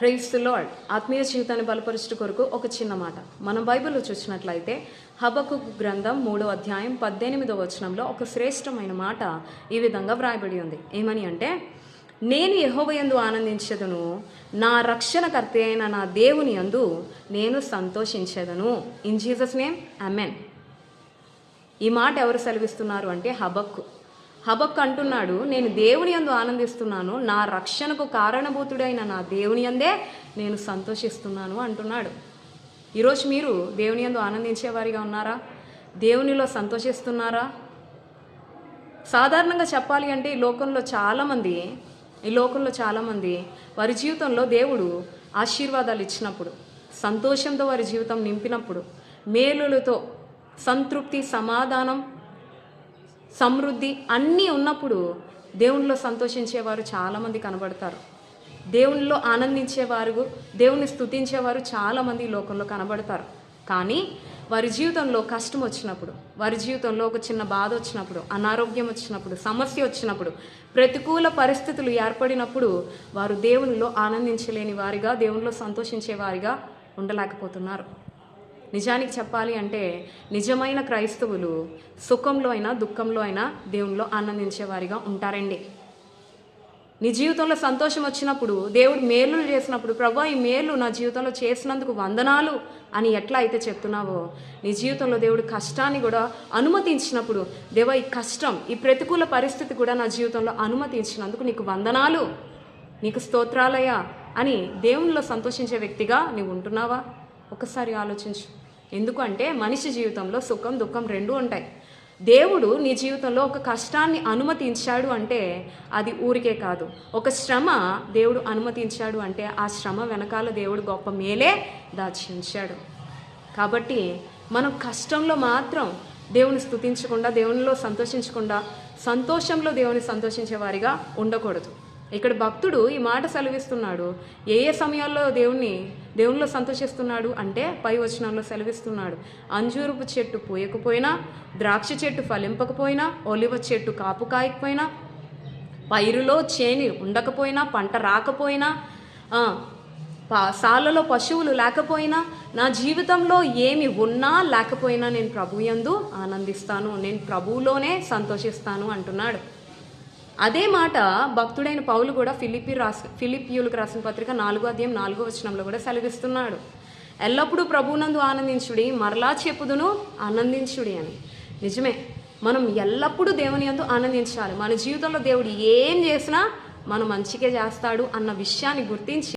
Price lord ఆత్మీయ జీవితాన్ని బలపరచుట కొరకు ఒక చిన్న మాట. మనం బైబిల్లో చూసినట్లయితే హబకు గ్రంథం మూడో అధ్యాయం పద్దెనిమిదో వచనంలో ఒక శ్రేష్టమైన మాట ఈ విధంగా వ్రాయబడి ఉంది. ఏమని అంటే నేను యహోవయందు ఆనందించదును నా రక్షణకర్త అయిన నా దేవుని యందు నేను సంతోషించేదను. ఇన్ జీసస్ నేమ్ అమెన్ ఈ మాట ఎవరు సెలవిస్తున్నారు అంటే హబక్కు. హబక్ అంటున్నాడు నేను దేవుని యందు ఆనందిస్తున్నాను. నా రక్షణకు కారణభూతుడైన నా దేవుని యందే నేను సంతోషిస్తున్నాను అంటున్నాడు. ఈరోజు మీరు దేవుని యందు ఆనందించేవారిగా ఉన్నారా? దేవునిలో సంతోషిస్తున్నారా? సాధారణంగా చెప్పాలి అంటే ఈ లోకంలో చాలామంది ఈ లోకంలో చాలామంది వారి జీవితంలో దేవుడు ఆశీర్వాదాలు ఇచ్చినప్పుడు సంతోషంతో వారి జీవితం నింపినప్పుడు మేలులతో సంతృప్తి సమాధానం సమృద్ధి అన్నీ ఉన్నప్పుడు దేవునిలో సంతోషించేవారు చాలామంది కనబడతారు. దేవునిలో ఆనందించేవారు దేవుని స్తుతించేవారు చాలామంది లోకంలో కనబడతారు. కానీ వారి జీవితంలో కష్టం వచ్చినప్పుడు వారి జీవితంలో ఒక చిన్న బాధ వచ్చినప్పుడు అనారోగ్యం వచ్చినప్పుడు సమస్య వచ్చినప్పుడు ప్రతికూల పరిస్థితులు ఏర్పడినప్పుడు వారు దేవునిలో ఆనందించలేని వారిగా దేవునిలో సంతోషించే వారిగా ఉండలేకపోతున్నారు. నిజానికి చెప్పాలి అంటే నిజమైన క్రైస్తవులు సుఖంలో అయినా దుఃఖంలో అయినా దేవునిలో ఆనందించేవారిగా ఉంటారండి. నీ జీవితంలో సంతోషం వచ్చినప్పుడు దేవుడు మేలు చేసినప్పుడు ప్రభు ఈ మేలు నా జీవితంలో చేసినందుకు వందనాలు అని ఎట్లా అయితే చెప్తున్నావో నీ జీవితంలో దేవుడు కష్టాన్ని కూడా అనుమతించినప్పుడు దేవ ఈ కష్టం ఈ ప్రతికూల పరిస్థితి కూడా నా జీవితంలో అనుమతించినందుకు నీకు వందనాలు. నీకు స్తోత్రాలయ అని దేవునిలో సంతోషించే వ్యక్తిగా నీవు ఉంటున్నావా? ఒకసారి ఆలోచించు. ఎందుకంటే మనిషి జీవితంలో సుఖం దుఃఖం రెండూ ఉంటాయి. దేవుడు నీ జీవితంలో ఒక కష్టాన్ని అనుమతించాడు అంటే అది ఊరికే కాదు. ఒక శ్రమ దేవుడు అనుమతించాడు అంటే ఆ శ్రమ వెనకాల దేవుడు గొప్ప మేలే దాచి ఉంచాడు కాబట్టి మనం కష్టంలో మాత్రం దేవుని స్తుతించకుండా దేవునిలో సంతోషించకుండా సంతోషంలో దేవుని సంతోషించే వారిగా ఉండకూడదు. ఇక్కడ భక్తుడు ఈ మాట సెలవిస్తున్నాడు. ఏ ఏ సమయాల్లో దేవుణ్ణి దేవునిలో సంతోషిస్తున్నాడు అంటే పై వచనంలో సెలవిస్తున్నాడు. అంజూరపు చెట్టు పూయకపోయినా ద్రాక్ష చెట్టు ఫలింపకపోయినా ఒలివ చెట్టు కాపు కాయకపోయినా పైరులో చేని ఉండకపోయినా పంట రాకపోయినా సాలలో పశువులు లేకపోయినా నా జీవితంలో ఏమి ఉన్నా లేకపోయినా నేను ప్రభు యందు ఆనందిస్తాను. నేను ప్రభువులోనే సంతోషిస్తాను అంటున్నాడు. అదే మాట భక్తుడైన పౌలు కూడా ఫిలిపి రాసి ఫిలిపియులకు రాసిన పత్రిక నాలుగో అధ్యాయం నాలుగో వచనంలో కూడా సెలవిస్తున్నాడు. ఎల్లప్పుడూ ప్రభువునందు ఆనందించుడి మరలా చెప్పుదును ఆనందించుడి అని. నిజమే మనం ఎల్లప్పుడూ దేవుని యందు ఆనందించాలి. మన జీవితంలో దేవుడు ఏం చేసినా మనం మంచిగా చేస్తాడు అన్న విషయాన్ని గుర్తించి